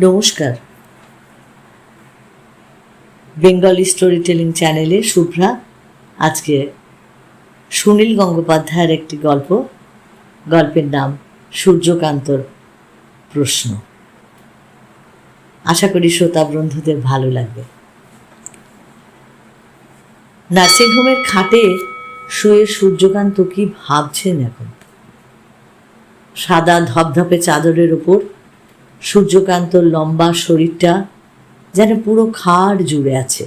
নমস্কার। Bengali story telling চ্যানেলে শুভ্রা, আজকে সুনীল গঙ্গোপাধ্যায়ের একটি গল্প। গল্পের নাম সূর্যকান্তর প্রশ্ন। আশা করি শ্রোতা বন্ধুদের ভালো লাগবে। নার্সিংহোমের খাটে শুয়ে সূর্যকান্ত কি ভাবছেন এখন? সাদা ধপধপে চাদরের ওপর সূর্যকান্তর লম্বা শরীরটা যেন পুরো খাড় জুড়ে আছে।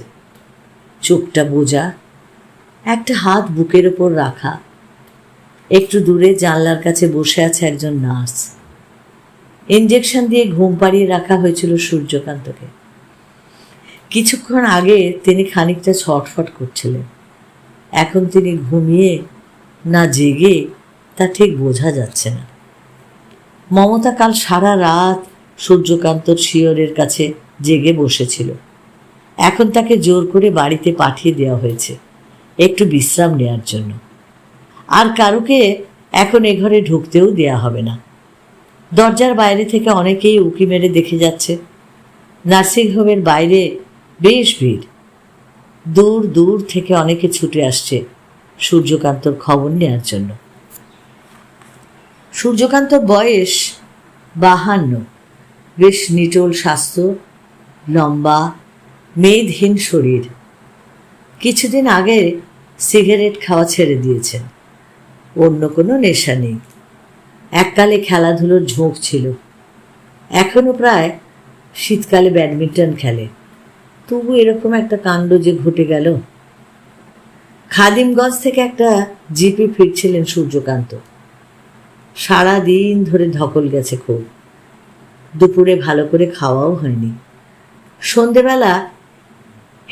চোখটা বোঝা, একটা হাত বুকের ওপর রাখা। একটু দূরে জানলার কাছে বসে আছে একজন নার্স। ইঞ্জেকশন দিয়ে ঘুম পাড়িয়ে রাখা হয়েছিল সূর্যকান্তকে। কিছুক্ষণ আগে তিনি খানিকটা ছটফট করছিলেন। এখন তিনি ঘুমিয়ে না জেগে তা ঠিক বোঝা যাচ্ছে না। মমতা কাল সারা রাত সূর্যকান্তর শিয়রের কাছে জেগে বসেছিল। এখন তাকে জোর করে বাড়িতে পাঠিয়ে দেওয়া হয়েছে, একটু বিশ্রাম নেওয়ার জন্য। আর কারুকে এখন এ ঘরে ঢুকতেও দেয়া হবে না। দরজার বাইরে থেকে অনেকেই উকি মেরে দেখে যাচ্ছে। নার্সিংহোমের বাইরে বেশ ভিড়। দূর দূর থেকে অনেকে ছুটে আসছে সূর্যকান্তর খবর নেওয়ার জন্য। সূর্যকান্তর বয়স বাহান্ন। বেশ নিটোল স্বাস্থ্য, লম্বা, মেদহীন শরীর। কিছুদিন আগে সিগারেট খাওয়া ছেড়ে দিয়েছেন। অন্য কোনো নেশা নেই। এককালে খেলাধুলোর ঝোঁক ছিল। এখনও প্রায় শীতকালে ব্যাডমিন্টন খেলে। তবু এরকম একটা কাণ্ড যে ঘটে গেল। খাদিমগঞ্জ থেকে একটা জিপি ফিরছিলেন সূর্যকান্ত। সারা দিন ধরে ধকল গেছে খুব। দুপুরে ভালো করে খাওয়াও হয়নি। সন্ধেবেলা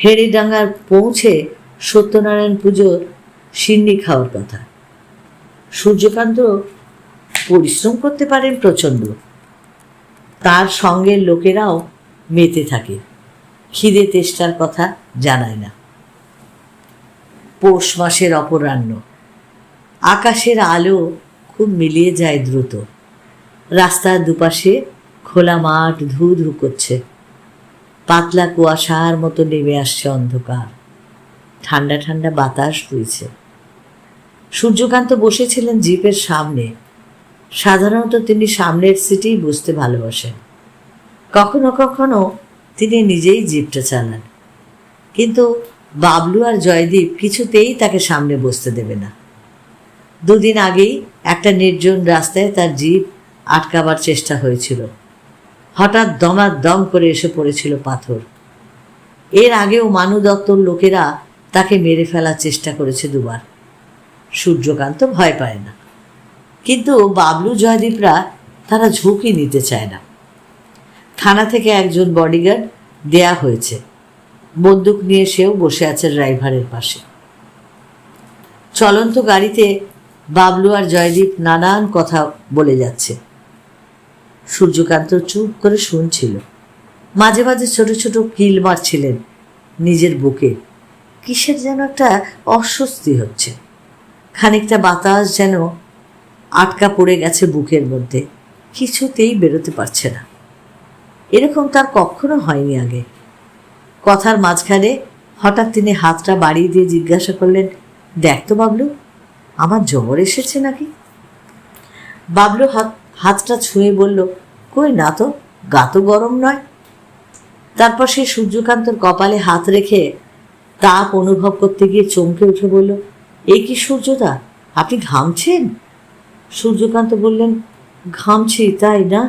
হেরিডাঙ্গার পৌঁছে সত্যনারায়ণ পুজোর সিন্নি খাওয়ার কথা। সূর্যকান্ত পরিশ্রম করতে পারেন প্রচণ্ড। তার সঙ্গের লোকেরাও মেতে থাকে। খিদে তেষ্টার কথা জানায় না। পৌষ মাসের অপরাহ্ন। আকাশের আলো খুব মিলিয়ে যায় দ্রুত। রাস্তার দুপাশে খোলা মাঠ ধু ধু করছে। পাতলা কুয়াশার মতো নেমে আসছে অন্ধকার। ঠান্ডা ঠান্ডা বাতাস বইছে সূর্যকান্ত বসেছিলেন জিপের সামনে। সাধারণত তিনি সামনের সিটেই বসতে ভালোবাসেন। কখনো কখনো তিনি নিজেই জিপটা চালান। কিন্তু বাবলু আর জয়দীপ কিছুতেই তাকে সামনে বসতে দেবে না। দুদিন আগেই একটা নির্জন রাস্তায় তার জিপ আটকাবার চেষ্টা হয়েছিল। হঠাৎ দমার দম করে এসে পড়েছিল পাথর। এর আগেও মানু দত্তর লোকেরা তাকে মেরে ফেলার চেষ্টা করেছে দুবার। সূর্যকান্ত ভয় পায় না। কিন্তু বাবলু জয়দীপরা তারা ঝুঁকি নিতে চায় না। থানা থেকে একজন বডিগার্ড দেয়া হয়েছে। বন্দুক নিয়ে সেও বসে আছে ড্রাইভারের পাশে। চলন্ত গাড়িতে বাবলু আর জয়দীপ নানান কথা বলে যাচ্ছে। সূর্যকান্ত চুপ করে শুনছিল। মাঝে মাঝে ছোট ছোট কিল মারছিলেন নিজের বুকে। কিসের যেন একটা অস্বস্তি হচ্ছে। খানিকটা বাতাস যেন আটকা পড়ে গেছে বুকের মধ্যে, কিছুতেই বেরোতে পারছে না। এরকম তার কখনো হয়নি আগে। কথার মাঝখানে হঠাৎ তিনি হাতটা বাড়িয়ে দিয়ে জিজ্ঞাসা করলেন, দেখ তো বাবলু, আমার জ্বর এসেছে নাকি? বাবলু হাত হাতটা ছুঁয়ে বলল, কই না তো, গা তো গরম নয়। তারপর সে সূর্যকান্তর কপালে হাত রেখে তাপ অনুভব করতে গিয়ে চমকে উঠে বলল, এই কি সূর্যদা আপনি ঘামছেন? সূর্যকান্ত বললেন, ঘামছি, তাই না?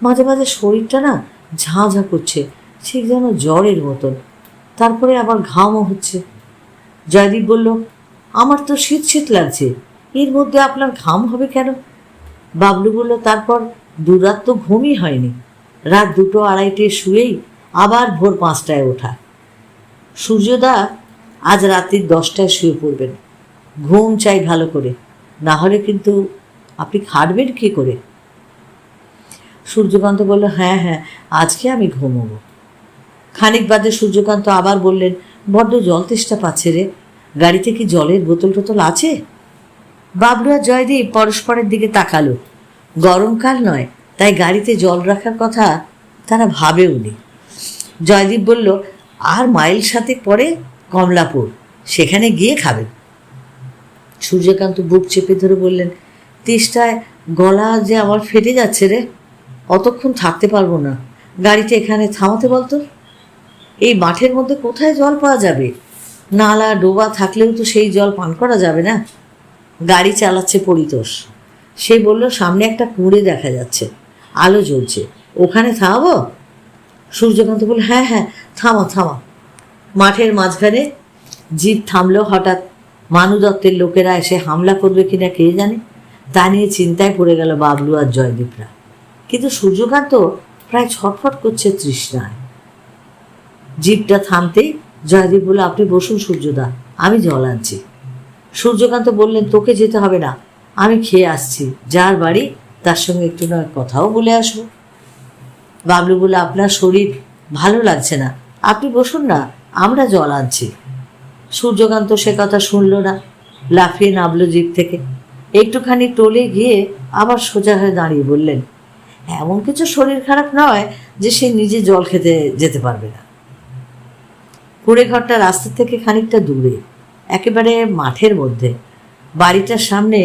মাঝে মাঝে শরীরটা না ঝাঁ ঝাঁ করছে, ঠিক যেন জ্বরের মতন। তারপরে আবার ঘামও হচ্ছে। জয়দীপ বলল, আমার তো শীত শীত লাগছে, এর মধ্যে আপনার ঘাম হবে কেন? বাবলু বলল, তারপর দুরাত তো ঘুমই হয়নি। রাত দুটো আড়াইটে শুয়েই আবার ভোর পাঁচটায় ওঠা। সূর্যদা আজ রাত্রির দশটায় শুয়ে পড়বেন। ঘুম চাই ভালো করে। না হলে কিন্তু আপনি খাটবেন কী করে? সূর্যকান্ত বলল হ্যাঁ হ্যাঁ আজকে আমি ঘুমোবো। খানিক বাদে সূর্যকান্ত আবার বললেন, বড্ড জল তেষ্টা পাচ্ছে রে। গাড়িতে কি জলের বোতল টোতল আছে? বাবলু আর জয়দীপ পরস্পরের দিকে তাকালো। গরমকাল নয়, তাই গাড়িতে জল রাখার কথা তারা ভাবে উনি জয়দীপ বলল, আর মাইল সাথে পরে কমলাপুর, সেখানে গিয়ে খাবেন সূর্যকান্ত বুক চেপে ধরে বললেন, তেষ্টায় গলা যে আমার ফেটে যাচ্ছে রে, অতক্ষণ থাকতে পারব না। গাড়িটা এখানে থামাতে বলতো, এই মাঠের মধ্যে কোথায় জল পাওয়া যাবে? নালা, ডোবা থাকলেও তো সেই জল পান করা যাবে না। গাড়ি চালাচ্ছে পরিতোষ। সে বলল, সামনে একটা কুঁড়ে দেখা যাচ্ছে। আলো জ্বলছে। ওখানে থামাবো? সূর্যকান্ত বলল হ্যাঁ হ্যাঁ থামা থামা। মাঠের মাঝখানে জিপ থামলো হঠাৎ। মানু দত্তের লোকেরা এসে হামলা করবে কিনা কে জানে? তা নিয়ে চিন্তায় পড়ে গেল বাবলু আর জয়দীপরা। কিন্তু সূর্যকান্ত প্রায় ছটফট করছে তৃষ্ণায়। জিপটা থামতেই জয়দীপ বলল, আপনি বসুন সূর্যদা, আমি জল আনছি। সূর্যকান্ত বললেন, তোকে যেতে হবে না। আমি খেয়ে আসছি। যার বাড়ি, তার সঙ্গে একটু নয়, কথাও বলে আসব বাবলু বলে আপনার শরীর ভালো লাগছে না। আপনি বসুন না, আমরা জল আনছি। সূর্যকান্ত সে কথা শুনল না। লাফিয়ে নামলো জিপ থেকে। একটুখানি টলে গিয়ে আবার সোজা হয়ে দাঁড়িয়ে বললেন, এমন কিছু শরীর খারাপ নয় যে সে নিজে জল খেতে যেতে পারবে না। কুড়ে ঘরটা রাস্তা থেকে খানিকটা দূরে। একেবারে মাঠের মধ্যে। বাড়িটার সামনে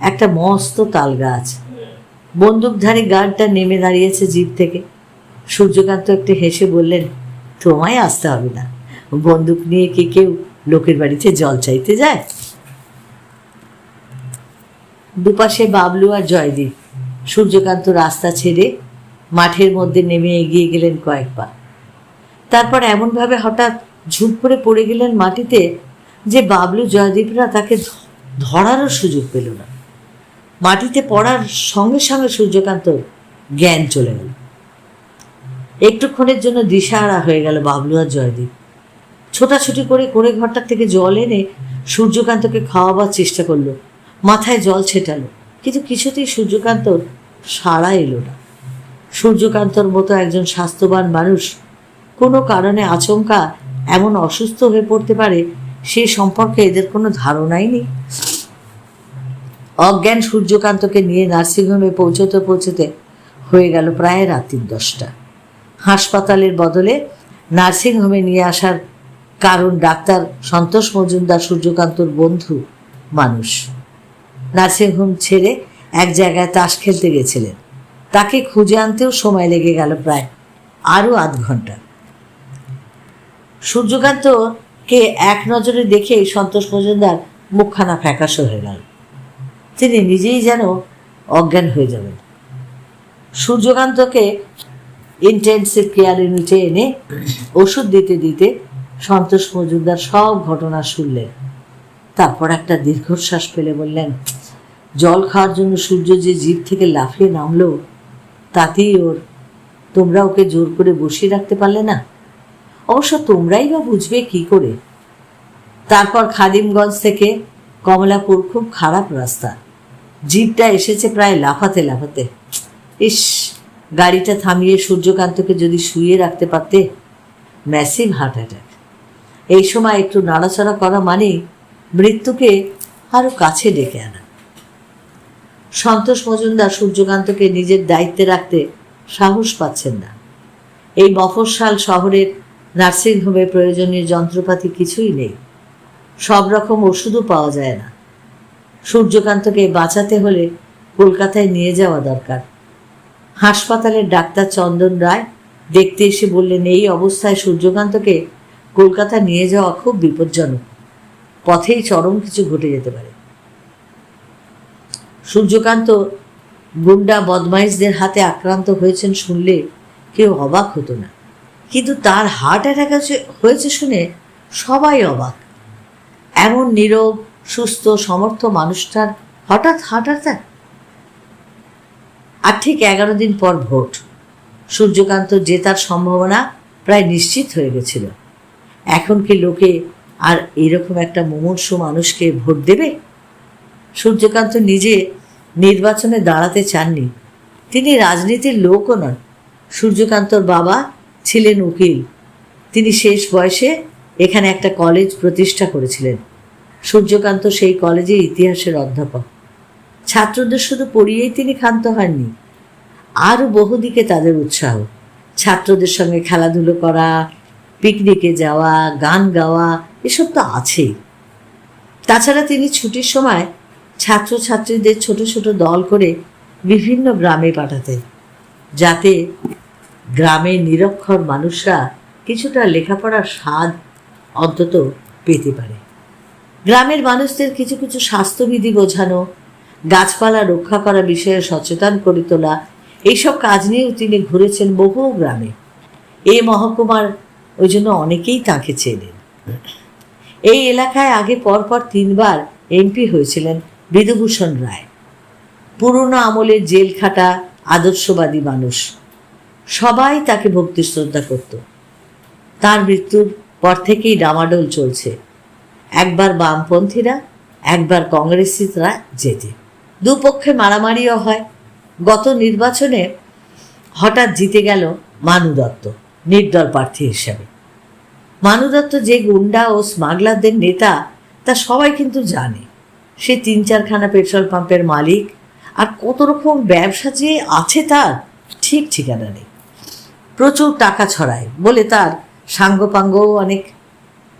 একটা মস্ত তাল গাছ বন্দুকধারী গার্ডটা নেমে দাঁড়িয়েছে জিপ থেকে। সূর্যকান্ত একটু হেসে বললেন, তোমায় আসতে হবে না। বন্দুক নিয়ে কি কেউ লোকের বাড়িতে জল চাইতে যায়? দুপাশে বাবলু আর জয়দীপ। সূর্যকান্ত রাস্তা ছেড়ে মাঠের মধ্যে নেমে এগিয়ে গেলেন কয়েক পা। তারপর এমনভাবে হঠাৎ ঝুপ করে পড়ে গেলেন মাটিতে যে বাবলু জয়দীপরা তাকে ধরারও সুযোগ পেল না। মাটিতে পড়ার সঙ্গে সঙ্গে সূর্যকান্ত জ্ঞান চলে গেল। একটুক্ষণের জন্য দিশাহারা হয়ে গেল বাবলু আর জয়দীপ। ছোটাছুটি করে করে ঘরটার থেকে জল এনে সূর্যকান্তকে খাওয়াবার চেষ্টা করল। মাথায় জল ছেটালো, কিন্তু কিছুতেই সূর্যকান্ত সাড়া এলো না। সূর্যকান্তর মতো একজন স্বাস্থ্যবান মানুষ কোনো কারণে আচমকা এমন অসুস্থ হয়ে পড়তে পারে সে সম্পর্কে এদের কোনো ধারণাই নেই। অজ্ঞান সূর্যকান্তকে নিয়ে নার্সিংহোমে পৌঁছতে পৌঁছতে হয়ে গেল প্রায় রাত্রির দশটা। হাসপাতালের বদলে নার্সিংহোমে নিয়ে আসার কারণ ডাক্তার সন্তোষ মজুমদার সূর্যকান্তর বন্ধু মানুষ। নার্সিংহোম ছেড়ে এক জায়গায় তাস খেলতে গেছিলেন। তাকে খুঁজে আনতেও সময় লেগে গেল প্রায় আরও আধ ঘণ্টা। সূর্যকান্তকে এক নজরে দেখে সন্তোষ মজুমদার মুখখানা ফ্যাকাশো হয়ে গেল। তিনি নিজেই যেন অজ্ঞান হয়ে যাবেন। সূর্যকান্তকে ইন্টেন্সিভ কেয়ার ইউনিটে এনে ওষুধ দিতে দিতে সন্তোষ মজুমদার সব ঘটনা শুনলেন। তারপর একটা দীর্ঘশ্বাস ফেলে বললেন, জল খাওয়ার জন্য সূর্য যে জীব থেকে লাফিয়ে নামলো, তাতেই ওর, তোমরা ওকে জোর করে বসিয়ে রাখতে পারলে না? অবশ্য তোমরাই বা বুঝবে কি করে। তারপর খাদিমগঞ্জ থেকে কমলাপুর খুব খারাপ রাস্তা। জিপটা এসেছে প্রায় লাফাতে লাফাতে। ইস, গাড়িটা থামিয়ে সূর্যকান্তকে যদি শুয়ে রাখতে পারতে ম্যাসিভ হার্ট অ্যাটাক এই সময় একটু নাড়াচাড়া করা মানেই মৃত্যুকে আরও কাছে ডেকে আনা। সন্তোষ মজুমদার সূর্যকান্তকে নিজের দায়িত্বে রাখতে সাহস পাচ্ছেন না। এই মফস্বাল শহরের নার্সিংহোমে প্রয়োজনীয় যন্ত্রপাতি কিছুই নেই। সব রকম ওষুধও পাওয়া যায় না। সূর্যকান্তকে বাঁচাতে হলে কলকাতায় নিয়ে যাওয়া দরকার। হাসপাতালের ডাক্তার চন্দন রায় দেখতে এসে বললেন, এই অবস্থায় সূর্যকান্তকে কলকাতা নিয়ে যাওয়া খুব বিপজ্জনক। পথেই চরম কিছু ঘটে যেতে পারে। সূর্যকান্ত গুন্ডা বদমাইশদের হাতে আক্রান্ত হয়েছেন শুনলে কেউ অবাক হতো না। কিন্তু তার হার্ট অ্যাটাক হয়েছে শুনে সবাই অবাক। এমন নীরব, সুস্থ, সমর্থ মানুষটার হঠাৎ হার্ট অ্যাটাক আর ঠিক এগারো দিন পর ভোট। সূর্যকান্ত জেতার সম্ভাবনা প্রায় নিশ্চিত হয়ে গেছিল। এখন কি লোকে আর এরকম একটা মুমূর্ষু মানুষকে ভোট দেবে? সূর্যকান্ত নিজে নির্বাচনে দাঁড়াতে চাননি। তিনি রাজনীতির লোকও নন। সূর্যকান্তর বাবা ছিলেন উকিল। তিনি শেষ বয়সে এখানে একটা কলেজ প্রতিষ্ঠা করেছিলেন। সূর্যকান্ত সেই কলেজের ইতিহাসের অধ্যাপক। ছাত্রদের শুধু পড়িয়েই তিনি ক্ষান্ত হননি, আরও বহুদিকে তাদের উৎসাহ। ছাত্রদের সঙ্গে খেলাধুলো করা, পিকনিকে যাওয়া, গান গাওয়া, এসব তো আছেই। তাছাড়া তিনি ছুটির সময় ছাত্রছাত্রীদের ছোট ছোট দল করে বিভিন্ন গ্রামে পাঠাতেন, যাতে গ্রামের নিরক্ষর মানুষরা কিছুটা লেখাপড়ার স্বাদ অন্তত পেতে পারে। গ্রামের মানুষদের কিছু কিছু স্বাস্থ্যবিধি বোঝানো, গাছপালা রক্ষা করা বিষয়ে সচেতন করে তোলা, এইসব কাজ নিয়েও তিনি ঘুরেছেন বহু গ্রামে। এই মহকুমার ওই জন্য অনেকেই তাকে চেনেন। এই এলাকায় আগে পরপর তিনবার এমপি হয়েছিলেন বিধুভূষণ রায়। পুরনো আমলের জেল খাটা আদর্শবাদী মানুষ। সবাই তাকে ভক্তি শ্রদ্ধা করত। তার মৃত্যুর পর থেকেই ডামাডোল চলছে। একবার বামপন্থীরা, একবার কংগ্রেসিরা জেতে। দুপক্ষে মারামারিও হয়। গত নির্বাচনে হঠাৎ জিতে গেল মানু দত্ত, নির্দল প্রার্থী হিসাবে। মানু দত্ত যে গুন্ডা ও স্মাগলারদের নেতা, তা সবাই কিন্তু জানে। সে তিন চারখানা পেট্রোল পাম্পের মালিক। আর কত রকম ব্যবসা যে আছে তার, ঠিক ঠিকানা নেই। প্রচুর টাকা ছড়ায় বলে তার সাঙ্গপাঙ্গও অনেক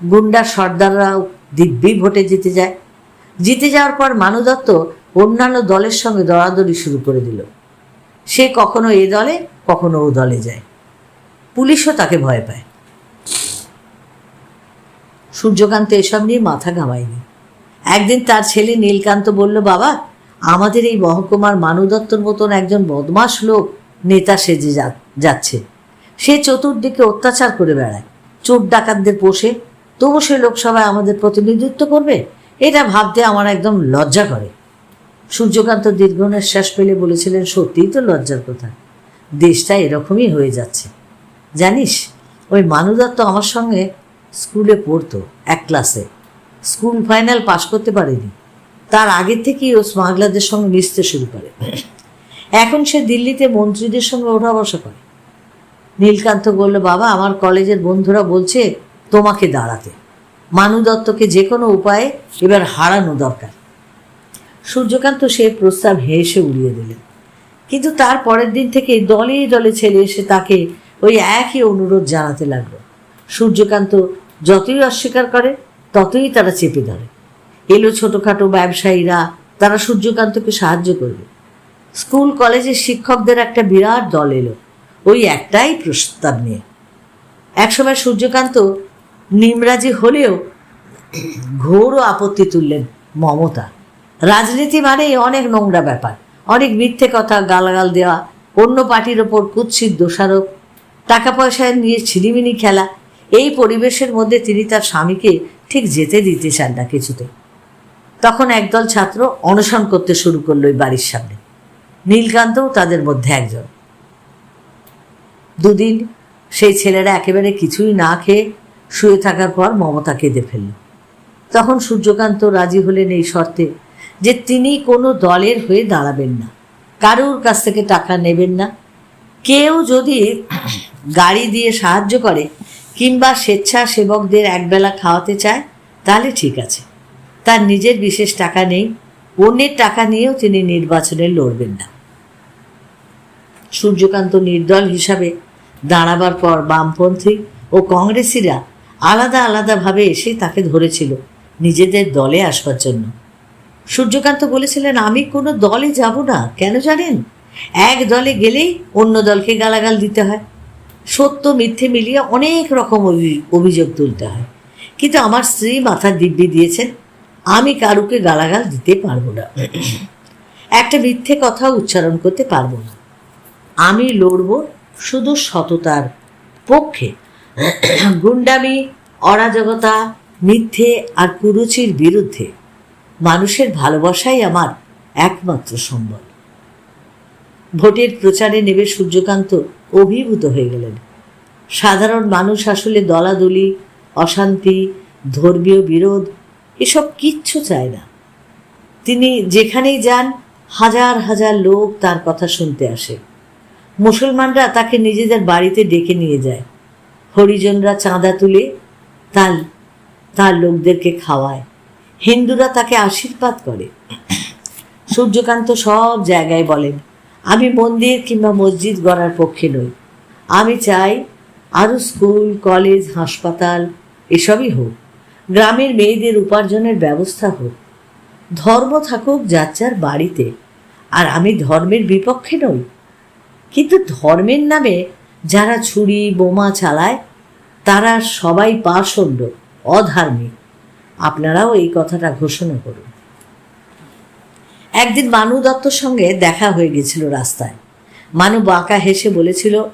গুন্ডা সর্দাররাও দিব্যি ভোটে জিতে যায়। জিতে যাওয়ার পর মানু দত্ত অন্যান্য দলের সঙ্গে দরাদরি শুরু করে দিল। সে কখনো এ দলে, কখনো ও দলে যায়। পুলিশও তাকে ভয় পায়। সূর্যকান্ত এসব নিয়ে মাথা ঘামায়নি। একদিন তার ছেলে নীলকান্ত বলল, বাবা, আমাদের এই মহকুমার মানু দত্তর মতন একজন বদমাস লোক নেতা সেজে যাচ্ছে। সে চতুর্দিকে অত্যাচার করে বেড়ায়। চোর ডাকাতদের পোষে। তবু সে লোকসভায় আমাদের প্রতিনিধিত্ব করবে? এটা ভাবতে আমার একদম লজ্জা করে। সূর্যকান্ত দীর্ঘ নিঃশ্বাস পেলে বলেছিলেন, সত্যিই তো লজ্জার কথা। দেশটা এরকমই হয়ে যাচ্ছে। জানিস, ওই মানু দত্ত আমার সঙ্গে স্কুলে পড়তো, এক ক্লাসে। স্কুল ফাইনাল পাশ করতে পারেনি। তার আগের থেকেই ও স্মাগলারদের সঙ্গে মিশতে শুরু করে। এখন সে দিল্লিতে মন্ত্রীদের সঙ্গে ওঠা বসা করে। নীলকান্ত বলল, বাবা, আমার কলেজের বন্ধুরা বলছে তোমাকে দাঁড়াতে। মানু দত্তকে যে কোনো উপায়ে এবার হারানো দরকার। সূর্যকান্ত সে প্রস্তাব হেসে উড়িয়ে দিলেন। কিন্তু তার পরের দিন থেকে দলে দলে ছেলে এসে তাকে ওই একই অনুরোধ জানাতে লাগল। সূর্যকান্ত যতই অস্বীকার করে, ততই তারা চেপে ধরে। এলো ছোটোখাটো ব্যবসায়ীরা, তারা সূর্যকান্তকে সাহায্য করবে। স্কুল, কলেজের শিক্ষকদের একটা বিরাট দল এলো। ওই একটাই প্রস্তাব নিয়ে। একসময় সূর্যকান্ত নিমরাজি হলেও ঘোর আপত্তি তুললেন মমতা। রাজনীতি মানেই অনেক নোংরা ব্যাপার, অনেক মিথ্যে কথা, গালাগাল দেওয়া, অন্য পার্টির ওপর কুৎসিত দোষারোপ টাকা পয়সা নিয়ে ছিনিমিনি খেলা, এই পরিবেশের মধ্যে তিনি তার স্বামীকে ঠিক যেতে দিতে চান না কিছুতে। তখন একদল ছাত্র অনশন করতে শুরু করল ওই বাড়ির সামনে। নীলকান্তও তাদের মধ্যে একজন। দুদিন সেই ছেলেরা একেবারে কিছুই না খেয়ে শুয়ে থাকার পর মমতা কেঁদে ফেলল। তখন সূর্যকান্ত রাজি হলেন এই শর্তে যে তিনি কোনো দলের হয়ে দাঁড়াবেন না। কারোর কাছ থেকে টাকা নেবেন না। কেউ যদি গাড়ি দিয়ে সাহায্য করে কিংবা স্বেচ্ছাসেবকদের একবেলা খাওয়াতে চায়, তাহলে ঠিক আছে। তার নিজের বিশেষ টাকা নেই, অন্যের টাকা নিয়েও তিনি নির্বাচনে লড়বেন না। সূর্যকান্ত নির্দল হিসাবে দাঁড়াবার পর বামপন্থী ও কংগ্রেসিরা আলাদা আলাদাভাবে এসে তাকে ধরেছিল নিজেদের দলে আসবার জন্য। সূর্যকান্ত বলেছিলেন, আমি কোনো দলে যাব না, কেন জানেন? এক দলে গেলেই অন্য দলকে গালাগাল দিতে হয়। সত্য, মিথ্যে মিলিয়ে অনেক রকম অভি- অভিযোগ তুলতে হয়। কিন্তু আমার স্ত্রী মাথার দিব্যি দিয়েছেন, আমি কারুকে গালাগাল দিতে পারব না। একটা মিথ্যে কথা উচ্চারণ করতে পারব না। আমি লড়ব শুধু সততার পক্ষে। গুন্ডামি, অরাজকতা, মিথ্যে আর কুরুচির বিরুদ্ধে মানুষের ভালোবাসাই আমার একমাত্র সম্বল। ভোটের প্রচারে নেবে সূর্যকান্ত অভিভূত হয়ে গেলেন। সাধারণ মানুষ আসলে দলাদলি, অশান্তি, ধর্মীয় বিরোধ, এসব কিচ্ছু চায় না। তিনি যেখানেই যান, হাজার হাজার লোক তার কথা শুনতে আসে। মুসলমানরা তাকে নিজেদের বাড়িতে ডেকে নিয়ে যায়। হরিজনরা চাঁদা তুলে তার তার লোকদেরকে খাওয়ায়। হিন্দুরা তাকে আশীর্বাদ করে। সূর্যকান্ত সব জায়গায় বলেন, আমি মন্দির কিংবা মসজিদ গড়ার পক্ষে নই। আমি চাই আরও স্কুল, কলেজ, হাসপাতাল, এসবই হোক। গ্রামের মেয়েদের উপার্জনের ব্যবস্থা হোক। ধর্ম থাকুক যার যার বাড়িতে। আর আমি ধর্মের বিপক্ষে নই। কিন্তু ধর্মের নামে যারা ছুরি, বোমা চালায়, তারা সবাই পাষণ্ড, অধার্মিক। আপনারাও এই কথাটা ঘোষণা করুন। একদিন মানু দত্তর সঙ্গে দেখা হয়ে গেছিল রাস্তায়। মানু বাঁকা হেসে বলেছিল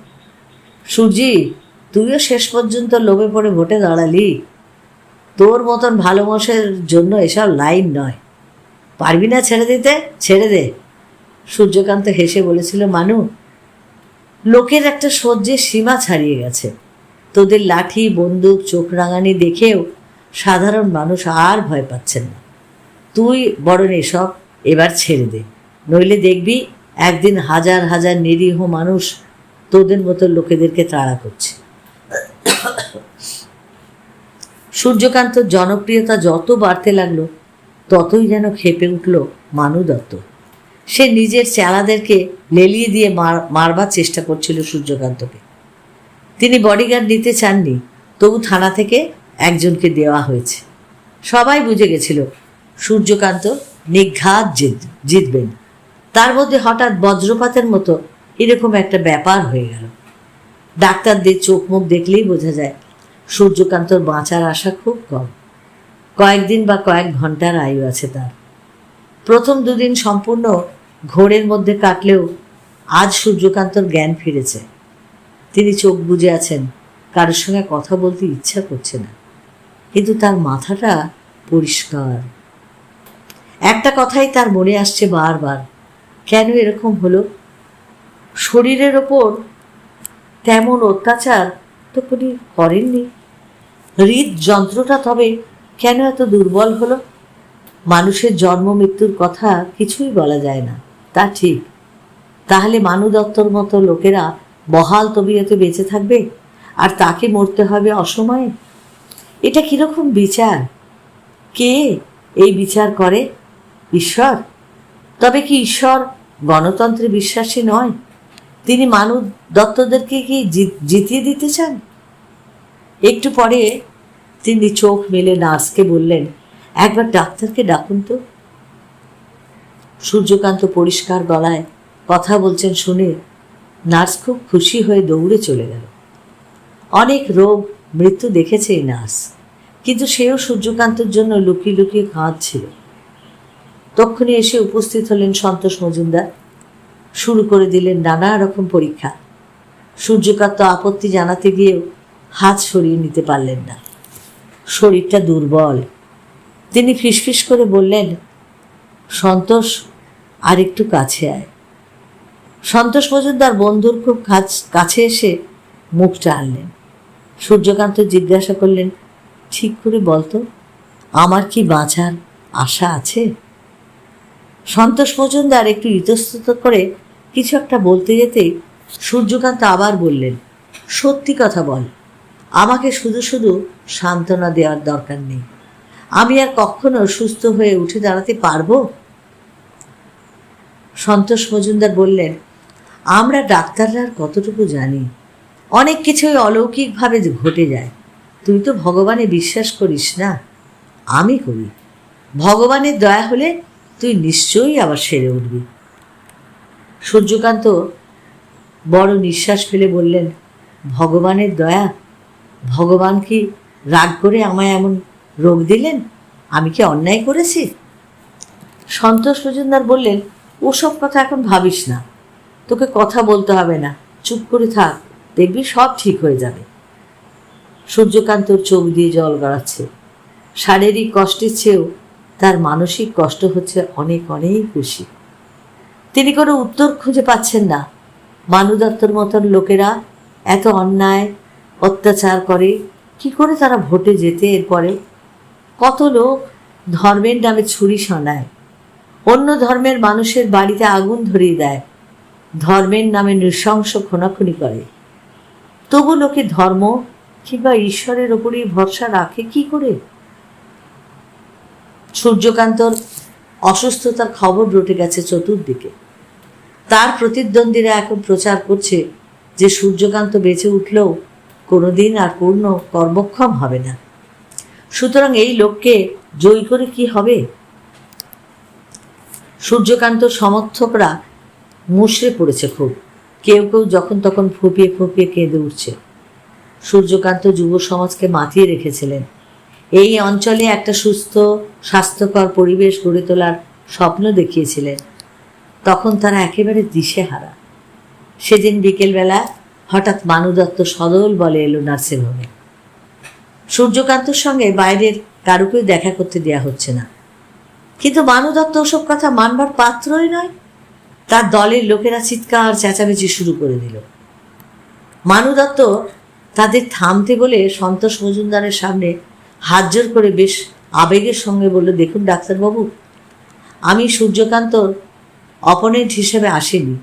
সূর্যি তুইও শেষ পর্যন্ত লোভে পড়ে ভোটে দাঁড়ালি। তোর মতন ভালো মশের জন্য এসব লাইন নয়। পারবি না ছেড়ে দিতে? ছেড়ে দে। সূর্যকান্ত হেসে বলেছিল, মানু লোকের একটা সহ্যের সীমা ছাড়িয়ে গেছে। তোদের লাঠি, বন্দুক, চোখ রাঙানি দেখেও সাধারণ মানুষ আর ভয় পাচ্ছেন না। তুই বরং এসব এবার ছেড়ে দে, নইলে দেখবি একদিন হাজার হাজার নিরীহ মানুষ তোদের মতো লোকেদেরকে তাড়া করছে। সূর্যকান্তর জনপ্রিয়তা যত বাড়তে লাগল, ততই যেন খেপে উঠল মানু দত্ত। সে নিজের চেলাদেরকে লেলিয়ে দিয়ে মারবার চেষ্টা করছিল সূর্যকান্তকে। তিনি বডিগার্ড নিতে চাননি, তবু থানা থেকে একজনকে দেওয়া হয়েছে। সবাই বুঝে গেছিল সূর্যকান্ত নিঘাত জিত, জিতবেন। তার মধ্যে হঠাৎ বজ্রপাতের মতো এরকম একটা ব্যাপার হয়ে গেল। ডাক্তারদের চোখ মুখ দেখলেই বোঝা যায় সূর্যকান্তর বাঁচার আশা খুব কম। কয়েকদিন বা কয়েক ঘণ্টার আয়ু আছে তার। প্রথম দুদিন সম্পূর্ণ ঘোরের মধ্যে কাটলেও আজ সূর্যকান্তর জ্ঞান ফিরেছে। তিনি চোখ বুজে আছেন, কারোর সঙ্গে কথা বলতে ইচ্ছা করছে না। কিন্তু তার মাথাটা পরিষ্কার। একটা কথাই তার মনে আসছে বারবার, কেন এরকম হলো? শরীরের ওপর তেমন অত্যাচার তো কোনো করেননি। হৃদযন্ত্রটা তবে কেন এত দুর্বল হলো? মানুষের জন্ম মৃত্যুর কথা কিছুই বলা যায় না। তা ঠিক। তাহলে মানু দত্তর মতো লোকেরা বহাল তবিয়তে বেঁচে থাকবে? আর তাকে মরতে হবে অসময়ে? এটা কীরকম বিচার? কে এই বিচার করে? ঈশ্বর? তবে কি ঈশ্বর গণতন্ত্রে বিশ্বাসী নয়? তিনি মানু দত্তদেরকে কি জিত- জিতিয়ে দিতে চান? একটু পরে তিনি চোখ মেলে নার্সকে বললেন একবার ডাক্তারকে ডাকুন তো। সূর্যকান্ত পরিষ্কার গলায় কথা বলছেন শুনে নার্স খুব খুশি হয়ে দৌড়ে চলে গেল। অনেক রোগ মৃত্যু দেখেছে এই নার্স, কিন্তু সেও সূর্যকান্তর জন্য লুকিয়ে লুকিয়ে কাঁদছিল। তক্ষণে এসে উপস্থিত হলেন সন্তোষ মজুমদার। শুরু করে দিলেন নানা রকম পরীক্ষা। সূর্যকান্ত আপত্তি জানাতে গিয়েও হাত সরিয়ে নিতে পারলেন না। শরীরটা দুর্বল তিনি ফিসফিস করে বললেন, সন্তোষ আর একটু কাছে আয়। সন্তোষ মজুমদার বন্ধুর খুব কাছ- এসে মুখটা আনলেন। সূর্যকান্ত জিজ্ঞাসা করলেন, ঠিক করে বলতো আমার কি বাঁচার আশা আছে? সন্তোষ মজুমদার একটু ইতস্তত করে কিছু একটা বলতে যেতেই সূর্যকান্ত আবার বললেন, সত্যি কথা বল, আমাকে শুধু শুধু সান্ত্বনা দেওয়ার দরকার নেই। আমি আর কখনো সুস্থ হয়ে উঠে দাঁড়াতে পারব? সন্তোষ মজুমদার বললেন, আমরা ডাক্তাররা আর কতটুকু জানি? অনেক কিছুই অলৌকিকভাবে ঘটে যায়। তুই তো ভগবানে বিশ্বাস করিস না? আমি করি। ভগবানের দয়া হলে তুই নিশ্চয়ই আবার সেরে উঠবি। সূর্যকান্ত বড় নিঃশ্বাস ফেলে বললেন, ভগবানের দয়া? ভগবান কি রাগ করে আমায় এমন রোগ দিলেন? আমি কি অন্যায় করেছি? সন্তোষ মজুমদার বললেন, ওসব কথা এখন ভাবিস না। তোকে কথা বলতে হবে না। চুপ করে থাক। দেখবি সব ঠিক হয়ে যাবে। সূর্যকান্তর চোখ দিয়ে জল গড়াচ্ছে। শারীরিক কষ্টের চেয়েও তার মানসিক কষ্ট হচ্ছে অনেক অনেক বেশি। তিনি কোনো উত্তর খুঁজে পাচ্ছেন না। মানু দত্তর মতন লোকেরা এত অন্যায়, অত্যাচার করে, কি করে তারা ভোটে যেতে এরপরে কত লোক ধর্মের নামে ছুরি শোনায় অন্য ধর্মের মানুষের বাড়িতে আগুন ধরিয়ে দেয়। ধর্মের নামে নৃশংস খোনাখুনি করে। তবু লোকে ধর্ম কিংবা ঈশ্বরের ওপরেই ভরসা রাখে কি করে? সূর্যকান্তর অসুস্থতার খবর রটে গেছে চতুর্দিকে। তার প্রতিদ্বন্দ্বীরা এখন প্রচার করছে যে সূর্যকান্ত বেঁচে উঠলেও কোনোদিন আর পূর্ণ কর্মক্ষম হবে না। সুতরাং এই লোককে জয়ী করে কি হবে? সূর্যকান্ত সমর্থকরা মুষড়ে পড়েছে খুব। কেউ কেউ যখন তখন ফুপিয়ে ফুপিয়ে কেঁদে উঠছে। সূর্যকান্ত যুব সমাজকে মাতিয়ে রেখেছিলেন। এই অঞ্চলে একটা সুস্থ, স্বাস্থ্যকর পরিবেশ গড়ে তোলার স্বপ্ন দেখিয়েছিলেন। তখন তারা একেবারে দিশেহারা। সেদিন বিকেলবেলা হঠাৎ মানু দত্ত সদল বলে এলো নার্সিংহোমে। সূর্যকান্তর সঙ্গে বাইরের কারুকেই দেখা করতে দেয়া হচ্ছে না। কিন্তু মানু দত্ত ওসব কথা মানবার পাত্রই নয়। তার দলের লোকেরা চিৎকার, চেঁচামেচি শুরু করে দিল। মানু দত্ত তাদের থামতে বলে সন্তোষ মজুমদারের সামনে হাত জোর করে বেশ আবেগের সঙ্গে বলল, দেখুন ডাক্তারবাবু, আমি সূর্যকান্তর অপোনেন্ট হিসেবে আসিনি।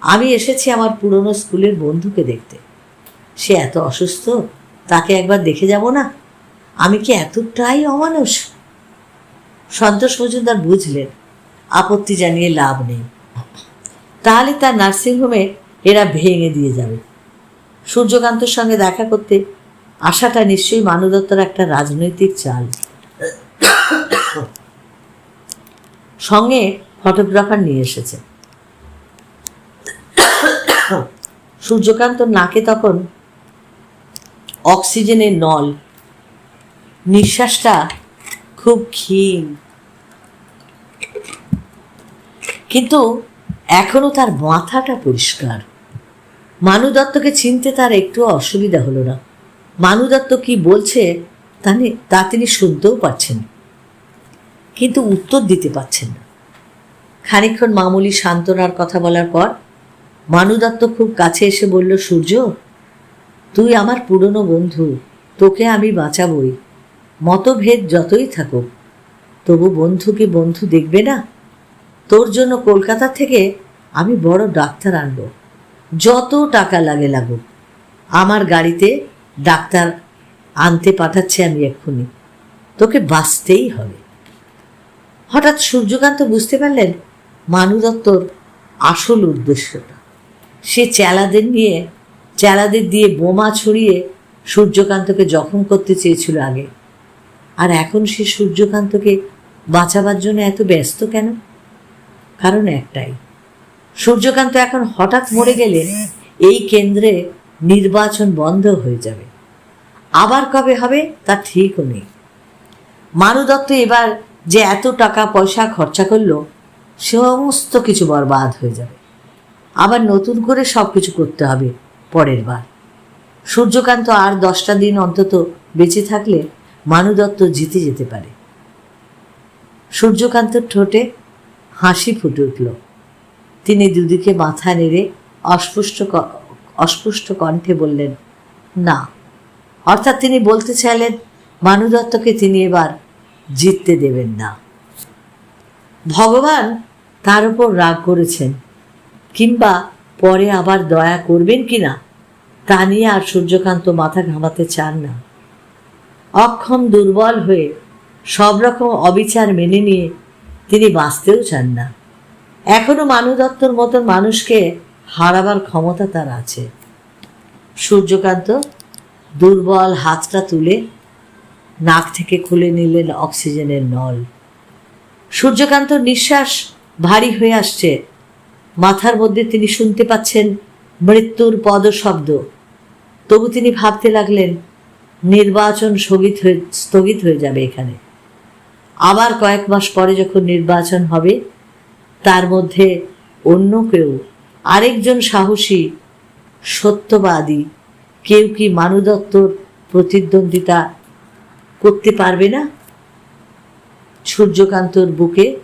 আমি এসেছি আমার পুরনো স্কুলের বন্ধুকে দেখতে। সে এত অসুস্থ? তাকে একবার দেখে যাব না? আমি কি এতটাই অমানুষ? সন্তোষ মজুমদার বুঝলেন, আপত্তি জানিয়ে লাভ নেই। তাহলে তার নার্সিংহোমে এরা ভেঙে দিয়ে যাবে। সূর্যকান্তর সঙ্গে দেখা করতে আশাটা নিশ্চয়ই মানদত্তর একটা রাজনৈতিক চাল। সঙ্গে ফটোগ্রাফার নিয়ে এসেছে। সূর্যকান্ত নাকে তখন অক্সিজেনের নল। নিঃশ্বাসটা খুব ক্ষীণ। কিন্তু এখনও তার মাথাটা পরিষ্কার। মানু দত্তকে চিনতে তার একটু অসুবিধা হলো না। মানু দত্ত কি বলছে তা তিনি শুনতেও পাচ্ছেন কিন্তু উত্তর দিতে পারছেন না। খানিকক্ষণ মামুলি সান্ত্বনার কথা বলার পর মানু দত্ত খুব কাছে এসে বলল, সূর্য তুই আমার পুরনো বন্ধু, তোকে আমি বাঁচাবই। মতভেদ যতই থাকুক, তবু বন্ধুকে বন্ধু দেখবে না? তোর জন্য কলকাতা থেকে আমি বড় ডাক্তার আনব। যত টাকা লাগে লাগুক, আমার গাড়িতে ডাক্তার আনতে পাঠাচ্ছে আমি এক্ষুনি। তোকে বাঁচতেই হবে। হঠাৎ সূর্যকান্ত বুঝতে পারলেন, মানু দত্তর আসল উদ্দেশ্যটা। সে চেলাদের নিয়ে চেলাদের দিয়ে বোমা ছড়িয়ে সূর্যকান্তকে জখম করতে চেয়েছিল আগে। আর এখন সে সূর্যকান্তকে বাঁচাবার জন্য এত ব্যস্ত কেন? কারণ একটাই, সূর্যকান্ত এখন হঠাৎ মরে গেলে এই কেন্দ্রে নির্বাচন বন্ধ হয়ে যাবে। আবার কবে হবে তা ঠিকও নেই। মানু দত্ত এবার যে এত টাকা পয়সা খরচা করল, সমস্ত কিছু বরবাদ হয়ে যাবে। আবার নতুন করে সব কিছু করতে হবে। পরের বার। সূর্যকান্ত আর দশটা দিন অন্তত বেঁচে থাকলে মানু দত্ত জিতে যেতে পারে। সূর্যকান্তর ঠোঁটে হাসি ফুটে উঠল। তিনি দুদিকে মাথা নেড়ে অস্পষ্ট অস্পষ্ট কণ্ঠে বললেন, না। অর্থাৎ তিনি বলতে চাইলেন মানু দত্তকে তিনি এবার জিততে দেবেন না। ভগবান তার উপর রাগ করেছেন কিংবা পরে আবার দয়া করবেন কি না? তা নিয়ে আর সূর্যকান্ত মাথা ঘামাতে চান না। অক্ষম দুর্বল হয়ে সব রকম অবিচার মেনে নিয়ে তিনি বাঁচতেও চান না। এখনও মানু দত্তর মতন মানুষকে হারাবার ক্ষমতা তার আছে। সূর্যকান্ত দুর্বল হাতটা তুলে নাক থেকে খুলে নিলেন অক্সিজেনের নল। সূর্যকান্ত নিঃশ্বাস ভারী হয়ে আসছে। মাথার মধ্যে তিনি শুনতে পাচ্ছেন মৃত্যুর পদশব্দ। তবু তিনি ভাবতে লাগলেন, নির্বাচন স্থগিত হয়ে স্থগিত হয়ে যাবে এখানে। আবার কয়েক মাস পরে যখন নির্বাচন হবে, তার মধ্যে অন্য কেউ, আরেকজন সাহসী, সত্যবাদী, কেউ কি মানু দত্তর প্রতিদ্বন্দ্বিতা করতে পারবে না? সূর্যকান্তর বুকে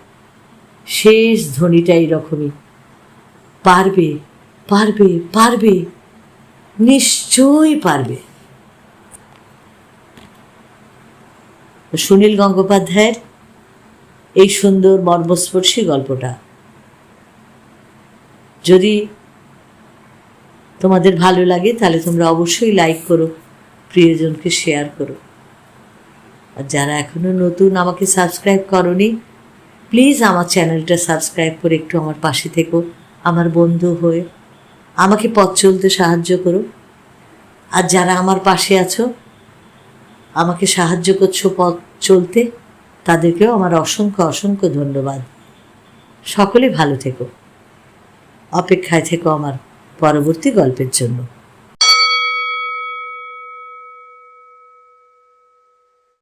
শেষ ধ্বনিটা এইরকমই পারবে পারবে পারবে, নিশ্চয়ই পারবে। সুনীল গঙ্গোপাধ্যায়ের এই সুন্দর মর্মস্পর্শী গল্পটা। যদি তোমাদের ভালো লাগে, তাহলে তোমরা অবশ্যই লাইক করো, প্রিয়জনকে শেয়ার করো। আর যারা এখনও নতুন আমাকে সাবস্ক্রাইব করনি প্লিজ আমার চ্যানেলটা সাবস্ক্রাইব করে একটু আমার পাশে থেকো। আমার বন্ধু হয়ে আমাকে পথ চলতে সাহায্য করো। আর যারা আমার পাশে আছো, আমাকে সাহায্য করছ পথ চলতে, তাদেরকেও আমার অসংখ্য অসংখ্য ধন্যবাদ। সকলে ভালো থেকো। অপেক্ষায় থেকো আমার পরবর্তী গল্পের জন্য।